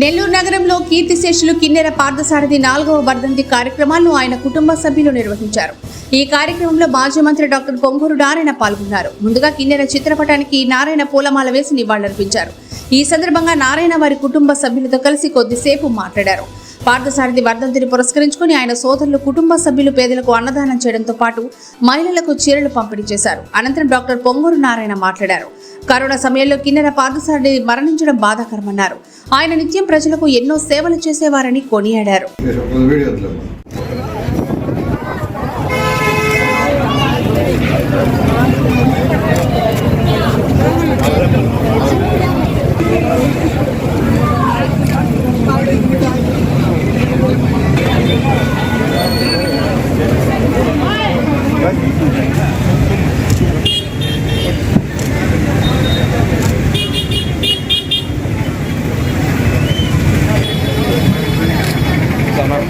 నెల్లూరు నగరంలో కీర్తిశేషులు కిన్నెర పార్థసారథి నాలుగవ వర్ధంతి కార్యక్రమాలను ఆయన కుటుంబ సభ్యులు నిర్వహించారు. ఈ కార్యక్రమంలో మాజీ మంత్రి డాక్టర్ పొంగూరు నారాయణ పాల్గొన్నారు. ముందుగా కిన్నెర చిత్రపటానికి నారాయణ పూలమాల వేసి నివాళులర్పించారు. ఈ సందర్భంగా నారాయణ వారి కుటుంబ సభ్యులతో కలిసి కొద్దిసేపు మాట్లాడారు. పార్థసారథి వర్ధంతిని పురస్కరించుకుని ఆయన సోదరులు కుటుంబ సభ్యులు పేదలకు అన్నదానం చేయడంతో పాటు మహిళలకు చీరలు పంపిణీ చేశారు. అనంతరం డాక్టర్ పొంగూరు నారాయణ మాట్లాడారు. కరోనా సమయంలో కిన్నెర పార్థసారథి మరణించడం బాధాకరమన్నారు. ఆయన నిత్యం ప్రజలకు ఎన్నో సేవలు చేసేవారని కొనియాడారు. ಒಂದು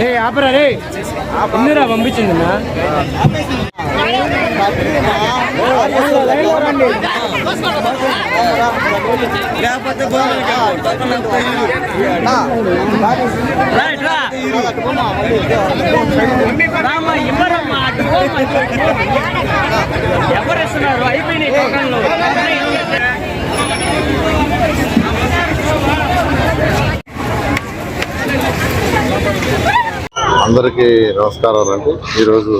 ஏய் அப்புறம் ரே ఎందురా పంపించింది ఎవరు ఇస్తున్నారు అయిపోయినాయి టోకన్లు అందరికీ నమస్కారాలు అండి. ఈరోజు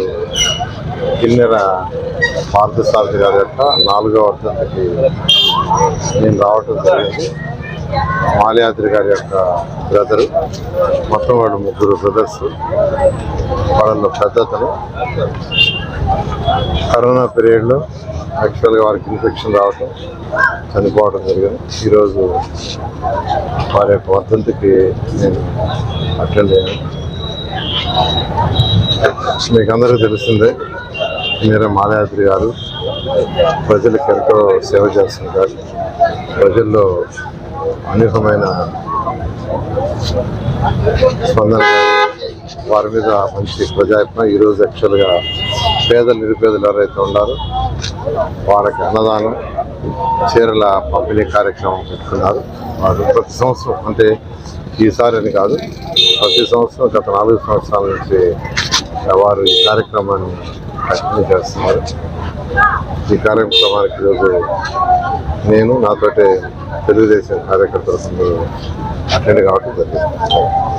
కిన్నెర పార్థసారథి గారి యొక్క నాలుగో వర్ధంతికి నేను రావటం జరిగింది. మాలయాద్రి గారి యొక్క బ్రదరు మొత్తం వాళ్ళు ముగ్గురు బ్రదర్స్ వాళ్ళలో పెద్దతను. కరోనా పీరియడ్లో యాక్చువల్గా వారికి ఇన్ఫెక్షన్ రావటం చనిపోవడం జరిగింది. ఈరోజు వారి యొక్క వర్ధంతికి నేను అటెండ్ అయ్యాను. మీకు అందరికీ తెలిసిందే మీరే మాలయాద్రి గారు ప్రజలకు ఎంతో సేవ చేస్తుంటారు ప్రజల్లో అనేకమైన స్పందన వారి మీద మంచి ప్రజాయత్నం ఈరోజు యాక్చువల్గా పేద నిరుపేదలు ఎవరైతే ఉన్నారో వాళ్ళకి అన్నదానం చీరల పంపిణీ కార్యక్రమం పెట్టుకున్నారు. వారు ప్రతి సంవత్సరం అంటే ఈసారి అని కాదు ప్రతి సంవత్సరం గత నాలుగు సంవత్సరాల నుంచి వారు ఈ కార్యక్రమాన్ని కంటిన్యూ చేస్తున్నారు. ఈ కార్యక్రమానికి ఈరోజు నేను నాతోటే తెలుగుదేశం కార్యకర్తల అటెండ్ కావడం జరిగింది.